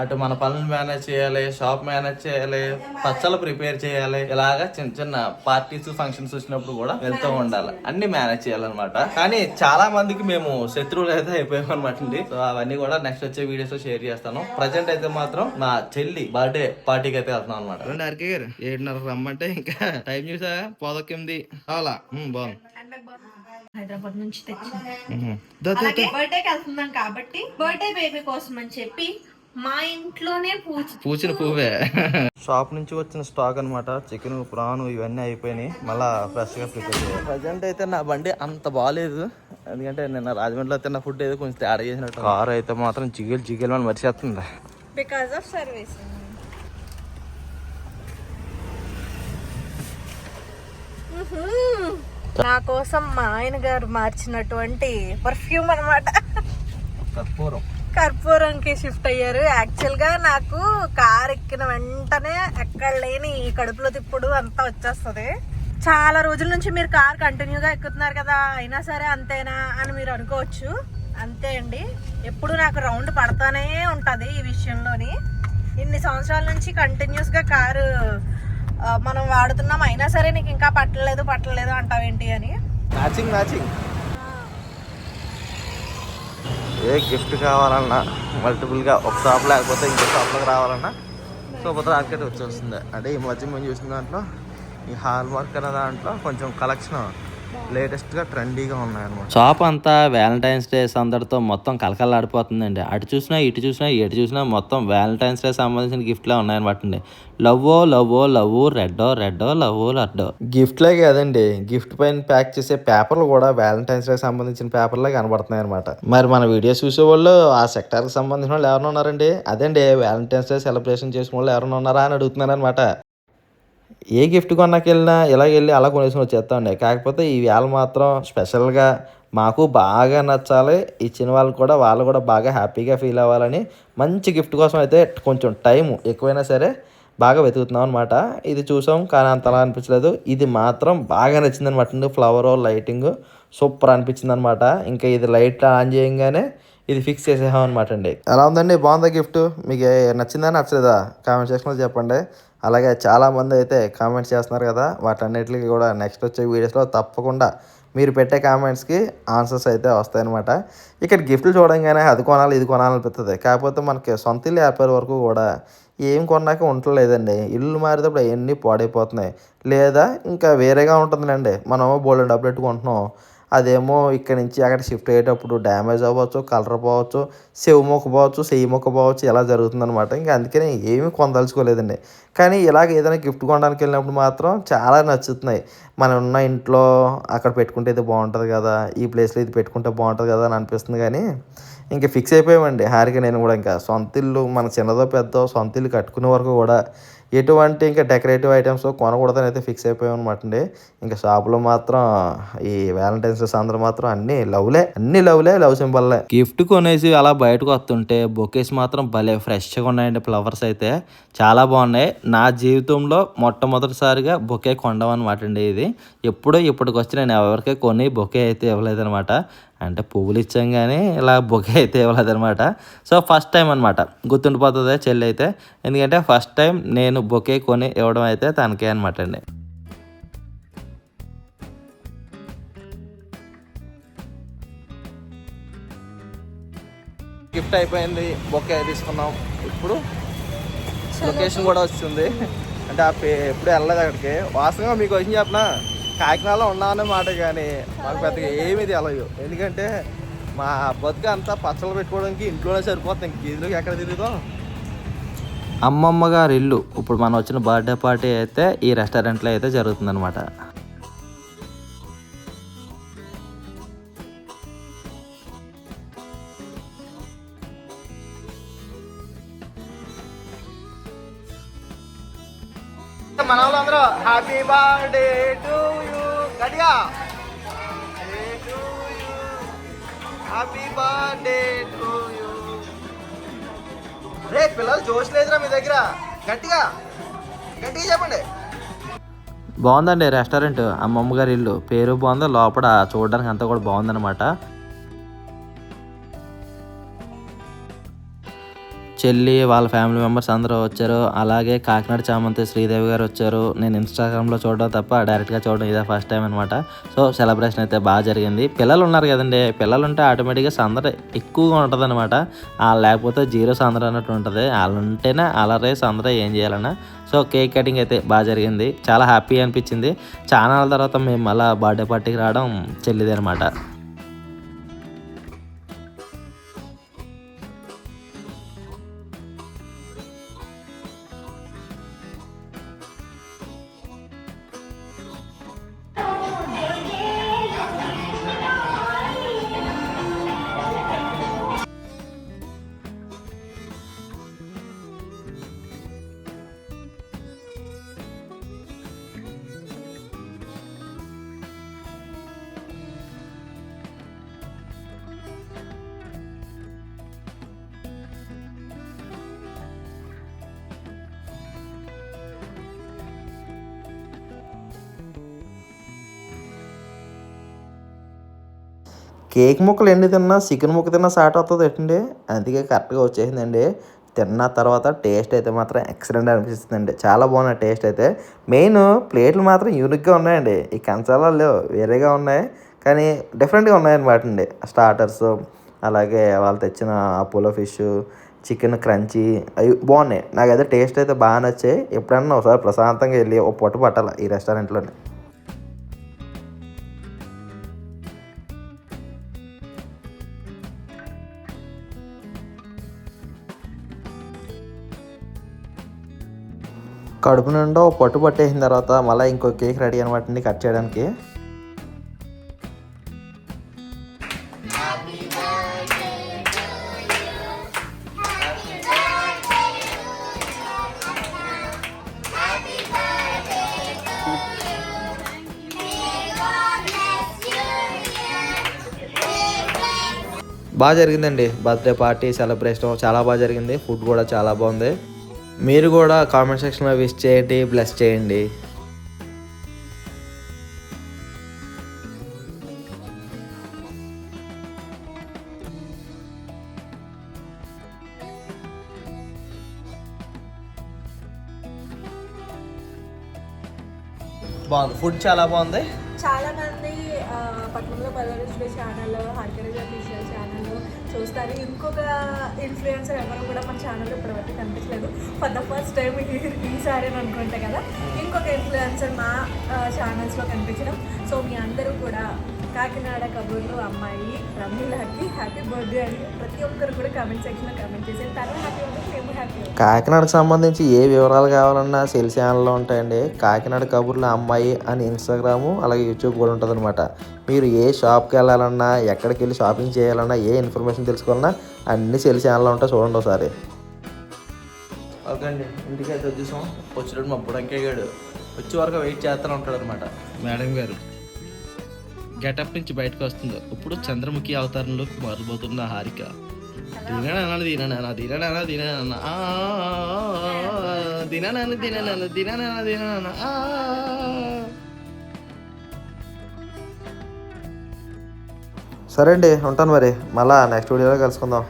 అటు మన పనులు మేనేజ్ చేయాలి షాప్ మేనేజ్ చేయాలి పచ్చళ్ళు ప్రిపేర్ చేయాలి ఇలాగా చిన్న చిన్న పార్టీస్ ఫంక్షన్స్ వచ్చినప్పుడు కూడా వెళ్తూ ఉండాలి. అన్ని మేనేజ్ చేయాలన్నమాట. కానీ చాలా మందికి మేము శత్రువులు అయితే అయిపోయాం అనమాట అండి సో అవన్నీ కూడా నెక్స్ట్ వచ్చే వీడియోస్లో షేర్ చేస్తాను. ప్రజెంట్ అయితే మాత్రం నా చెల్లి బర్త్డే పార్టీకి అయితే వెళ్తున్నాం అనమాట రెండు అరకే గారు ఏడున్నర రమ్మంటే ఇంకా టైం చూసా పోదొక్కింది కావాలా బాగుంది హైదరాబాద్ నుంచి తెచ్చింది బర్త్డేకి వెళ్తున్నాం కాబట్టి బర్త్డే బేబీ కోసం అని చెప్పి మా ఇంట్లోనే పూచిన పువ్వే. షాప్ నుంచి వచ్చిన స్టాక్ అన్నమాట. చికెన్ ప్రాన్ ఇవన్నీ అయిపోయినాయి. మళ్ళా ఫ్రెష్గా ప్రిపేర్ చేయాలి. ప్రజెంట్ అయితే నా బండి అంత బాగాలేదు ఎందుకంటే నిన్న రాజమండ్రిలో తిన్న ఫుడ్ ఏదో కొంచెం తేడా చేసినట్టు కార్ అయితే మాత్రం జిగిల్ జిగిల్ అని మరిచేస్తుంది. బికాస్ ఆఫ్ సర్వీస్ నా కోసం మా ఆయన గారు మార్చినటువంటి పర్ఫ్యూమ్ అన్నమాట. కర్పూరం కర్పూరంకి షిఫ్ట్ అయ్యారు. యాక్చువల్గా నాకు కార్ ఎక్కిన వెంటనే ఎక్కడ లేని ఈ కడుపులో తిప్పుడు అంతా వచ్చేస్తుంది. చాలా రోజుల నుంచి మీరు కార్ కంటిన్యూగా ఎక్కుతున్నారు కదా అయినా సరే అంతేనా అని మీరు అనుకోవచ్చు. అంతే అండి. ఎప్పుడు నాకు రౌండ్ పడతానే ఉంటుంది ఈ విషయంలోని. ఇన్ని సంవత్సరాల నుంచి కంటిన్యూస్గా కారు మనం వాడుతున్నాం. అయినా సరే నీకు ఇంకా పట్టలేదు పట్టలేదు అంటావేంటి అని. మ్యాచింగ్ మ్యాచింగ్ ఏ గిఫ్ట్ కావాలన్నా మల్టిపుల్గా ఒక షాప్ లేకపోతే ఇంకో షాప్లోకి రావాలన్నా సూపర్ మార్కెట్ వచ్చేస్తుంది. అంటే ఈ మధ్య మేము చూసిన దాంట్లో ఈ హాల్ మార్క్ అనే దాంట్లో కొంచెం కలెక్షన్ లేటెస్ట్గా ట్రెండీగా ఉన్నాయన్నమాట. షాప్ అంతా వ్యాలంటైన్స్ డే సందడితో మొత్తం కలకలాడిపోతుందండి. అటు చూసినా ఇటు చూసినా ఎటు చూసినా మొత్తం వ్యాలంటైన్స్ డే సంబంధించిన గిఫ్ట్లే ఉన్నాయన్నమాట అండి లవ్వో లవ్వో లవ్ రెడ్డో రెడ్డో లవ్వో రెడ్డో గిఫ్ట్లే కాదండి. గిఫ్ట్ పైన ప్యాక్ చేసే పేపర్లు కూడా వ్యాలంటైన్స్ డే సంబంధించిన పేపర్లే కనబడుతున్నాయి అనమాట మరి మన వీడియో చూసే వాళ్ళు ఆ సెక్టార్కి సంబంధించిన వాళ్ళు ఎవరైనా ఉన్నారండి? అదేండి వ్యాలంటైన్స్ డే సెలబ్రేషన్ చేసిన వాళ్ళు ఎవరైనా ఉన్నారా అని అడుగుతున్నారు అనమాట ఏ గిఫ్ట్ కొన్నాకెళ్ళినా ఇలా వెళ్ళి అలా కొనేసుకుని వచ్చేస్తామండి. కాకపోతే ఈ వేళ మాత్రం స్పెషల్గా మాకు బాగా నచ్చాలి. ఇచ్చిన వాళ్ళు కూడా వాళ్ళు కూడా బాగా హ్యాపీగా ఫీల్ అవ్వాలని మంచి గిఫ్ట్ కోసం అయితే కొంచెం టైం ఎక్కువైనా సరే బాగా వెతుకుతున్నాం అనమాట ఇది చూసాం కానీ అంతలా అనిపించలేదు. ఇది మాత్రం బాగా నచ్చింది అనమాట ఫ్లవర్ లైటింగ్ సూపర్ అనిపించింది అనమాట ఇంకా ఇది లైట్ ఆన్ చేయగానే ఇది ఫిక్స్ చేసేసాం అనమాట అండి ఎలా ఉందండి? బాగుందా గిఫ్ట్ మీకు నచ్చిందా నచ్చలేదా? కామెంట్ సెక్షన్లో చెప్పండి. అలాగే చాలామంది అయితే కామెంట్స్ చేస్తున్నారు కదా వాటన్నిటికీ కూడా నెక్స్ట్ వచ్చే వీడియోస్లో తప్పకుండా మీరు పెట్టే కామెంట్స్కి ఆన్సర్స్ అయితే వస్తాయన్నమాట. ఇక్కడ గిఫ్ట్లు చూడంగానే అది కొనాలి ఇది కొనాలనిపిస్తుంది కాకపోతే మనకి సొంత ఇల్లు ఏర్పడే వరకు కూడా ఏం కొన్నాక ఉండలేదండి ఇల్లు మారేటప్పుడు అవన్నీ పాడైపోతున్నాయి. లేదా ఇంకా వేరేగా ఉంటుందండి మనం బోల్డ్ డబ్బులు పెట్టుకుంటున్నాం. అదేమో ఇక్కడ నుంచి అక్కడ షిఫ్ట్ అయ్యేటప్పుడు డ్యామేజ్ అవ్వచ్చు కలర్ పోవచ్చు సెవ్ మొక్క పోవచ్చు సెయ్యి మొక్క పోవచ్చు ఇలా జరుగుతుందనమాట ఇంకా అందుకని ఏమీ కొనదలుచుకోలేదండి కానీ ఇలాగ ఏదైనా గిఫ్ట్ కొనడానికి వెళ్ళినప్పుడు మాత్రం చాలా నచ్చుతున్నాయి. మనం ఉన్న ఇంట్లో అక్కడ పెట్టుకుంటే ఇది బాగుంటుంది కదా ఈ ప్లేస్లో ఇది పెట్టుకుంటే బాగుంటుంది కదా అని అనిపిస్తుంది కానీ ఇంకా ఫిక్స్ అయిపోయామండి. హారిక నేను కూడా ఇంకా సొంత ఇల్లు మన చిన్నదో పెద్దో సొంత ఇల్లు కట్టుకునే వరకు కూడా ఎటువంటి ఇంకా డెకరేటివ్ ఐటమ్స్ కొనకూడదని అయితే ఫిక్స్ అయిపోయాం అనమాట అండి. ఇంకా షాపులో మాత్రం ఈ వ్యాలంటైన్స్ డే మాత్రం అన్ని లవ్లే అన్ని లవ్లే లవ్ సింబల్లే. గిఫ్ట్ కొనేసి అలా బయటకు వస్తుంటే బొకేస్ మాత్రం భలే ఫ్రెష్గా ఉన్నాయండి ఫ్లవర్స్ అయితే. చాలా బాగున్నాయి. నా జీవితంలో మొట్టమొదటిసారిగా బొకే కొండం అనమాట అండి ఇది. ఎప్పుడో ఇప్పటికొచ్చి నేను ఎవరికే కొని బొకే అయితే ఇవ్వలేదనమాట అంటే పువ్వులు ఇచ్చాం కానీ ఇలా బొకే అయితే ఇవ్వలేదనమాట సో ఫస్ట్ టైం అనమాట గుర్తుండిపోతుంది చెల్లి అయితే. ఎందుకంటే ఫస్ట్ టైం నేను బొకే కొని ఇవ్వడం అయితే తనకే అనమాట అండి. గిఫ్ట్ అయిపోయింది. బొకే తీసుకున్నాం. ఇప్పుడు లొకేషన్ కూడా వస్తుంది అంటే ఆ పే ఎప్పుడు వెళ్ళలేదు అక్కడికి. వాస్తవంగా మీకు వచ్చింది చెప్పనా? కాకినాడలో ఉన్నామనే మాట కానీ మాకు పెద్దగా ఏమీ తెలియదు ఎందుకంటే మా బతుకు అంతా పచ్చళ్ళు పెట్టుకోవడానికి ఇంట్లోనే సరిపోతుంది. ఇంక ఎక్కడ తిరుగుతాం? అమ్మమ్మ గారి ఇల్లు. ఇప్పుడు మనం వచ్చిన బర్త్డే పార్టీ అయితే ఈ రెస్టారెంట్లో అయితే జరుగుతుందన్నమాట. మన వాళ్ళందరూ హ్యాపీ బర్త్డే టు యూ గట్టిగా హ్యాపీ బర్త్డే టు యూ రే పిల్లలు జోష్ లేదురా మీ దగ్గర. గట్టిగా. గట్టిగా చెప్పండి. బాగుందండి రెస్టారెంట్ అమ్మమ్మ గారి ఇల్లు. పేరు బాగుంది? లోపల చూడడానికి అంతా కూడా బాగుందన్నమాట. చెల్లి వాళ్ళ ఫ్యామిలీ మెంబర్స్ అందరూ వచ్చారు. అలాగే కాకినాడ చామంతి శ్రీదేవి గారు వచ్చారు. నేను ఇన్స్టాగ్రామ్లో చూడడం తప్ప డైరెక్ట్గా చూడడం ఇదే ఫస్ట్ టైం అనమాట సో సెలబ్రేషన్ అయితే బాగా జరిగింది. పిల్లలు ఉన్నారు కదండి. పిల్లలు ఉంటే ఆటోమేటిక్గా సందడి ఎక్కువగా ఉంటుంది అనమాట లేకపోతే జీరో సందడి అన్నట్టు ఉంటుంది. వాళ్ళు ఉంటేనే అలరే సందడి ఏం చేయాలన్నా. సో కేక్ కటింగ్ అయితే బాగా జరిగింది. చాలా హ్యాపీ అనిపించింది. చాలా తర్వాత మేము మళ్ళీ బర్త్డే పార్టీకి రావడం చెల్లిది అనమాట కేక్ ముక్కలు ఎన్ని తిన్నా చికెన్ ముక్క తిన్నా సాట్ అవుతుంది ఏంటండి అందుకే కరెక్ట్గా వచ్చేసిందండి. తిన్న తర్వాత టేస్ట్ అయితే మాత్రం ఎక్సలెంట్ అనిపిస్తుందండి. చాలా బాగున్నాయి టేస్ట్ అయితే. మెయిన్ ప్లేట్లు మాత్రం యూనిక్గా ఉన్నాయండి. ఈ కంచాలలో లేవు వేరేగా ఉన్నాయి. కానీ డిఫరెంట్గా ఉన్నాయన్నమాట అండి. స్టార్టర్స్ అలాగే వాళ్ళు తెచ్చిన అపోలో ఫిష్ చికెన్ క్రంచీ అవి బాగున్నాయి. నాకైతే టేస్ట్ అయితే బాగా నచ్చాయి. ఎప్పుడన్నా ఒకసారి ప్రశాంతంగా వెళ్ళి ఒక పొట్టు పట్టాలి ఈ రెస్టారెంట్లోనే కడుపు నిండా పట్టు పట్టేసిన తర్వాత మళ్ళీ ఇంకో కేక్ రెడీ అనమాట అండి కట్ చేయడానికి. బాగా జరిగిందండి. బర్త్డే పార్టీ సెలబ్రేషన్ చాలా బాగా జరిగింది. ఫుడ్ కూడా చాలా బాగుంది. మీరు కూడా కామెంట్ సెక్షన్లో విష్ చేయండి బ్లెస్ చేయండి. బాగుంది. ఫుడ్ చాలా బాగుంది. చాలా మంది పట్నంలో అఫీషియల్ ఛానల్ చూస్తారు. ఇంకొక ఇన్ఫ్లుయెన్సర్ ఎవరు కూడా మన ఛానల్ ఇప్పటివరకు కనిపించలేదు. ఫర్ ద ఫస్ట్ టైం ఈసారి అని అనుకుంటా కదా ఇంకొక ఇన్ఫ్లుయెన్సర్ మా ఛానల్స్లో కనిపించడం. సో మీ అందరూ కూడా కాకినాడ కబుర్లు అమ్మాయి రమీలాకి హ్యాపీ బర్త్డే అని ప్రతి ఒక్కరు కూడా కామెంట్ సెక్షన్లో కామెంట్ చేసి తను హ్యాపీ ఉంటుంది మేము హ్యాపీ కాకినాడకు సంబంధించి ఏ వివరాలు కావాలన్నా సెల్ ఛానల్లో ఉంటాయండి. కాకినాడ కబుర్ల అమ్మాయి అని ఇన్స్టాగ్రాము అలాగే యూట్యూబ్ కూడా ఉంటుంది మీరు ఏ షాప్కి వెళ్ళాలన్నా ఎక్కడికి వెళ్ళి షాపింగ్ చేయాలన్నా ఏ ఇన్ఫర్మేషన్ తెలుసుకోవాలన్నా అన్ని సెల్ ఛానల్లో ఉంటాయి చూడండి ఒకసారి. ఓకే అండి. ఇంటికి అయితే వచ్చేసాం. వచ్చినట్టు మా బుడంకేగాడు వచ్చే వరకు వెయిట్ చేస్తూనే ఉంటాడు అనమాట మేడం గారు గెటప్ నుంచి బయటకు వస్తుంది. ఇప్పుడు చంద్రముఖి అవతారంలోకి మారిపోతున్న హారిక. దిననాన దిననాన దిననాన దిననాన ఆ, దిననాన దిననాన దిననాన దిననాన ఆ. సరే అండి ఉంటాను మరి మళ్ళీ నెక్స్ట్ వీడియోలో కలుసుకుందాం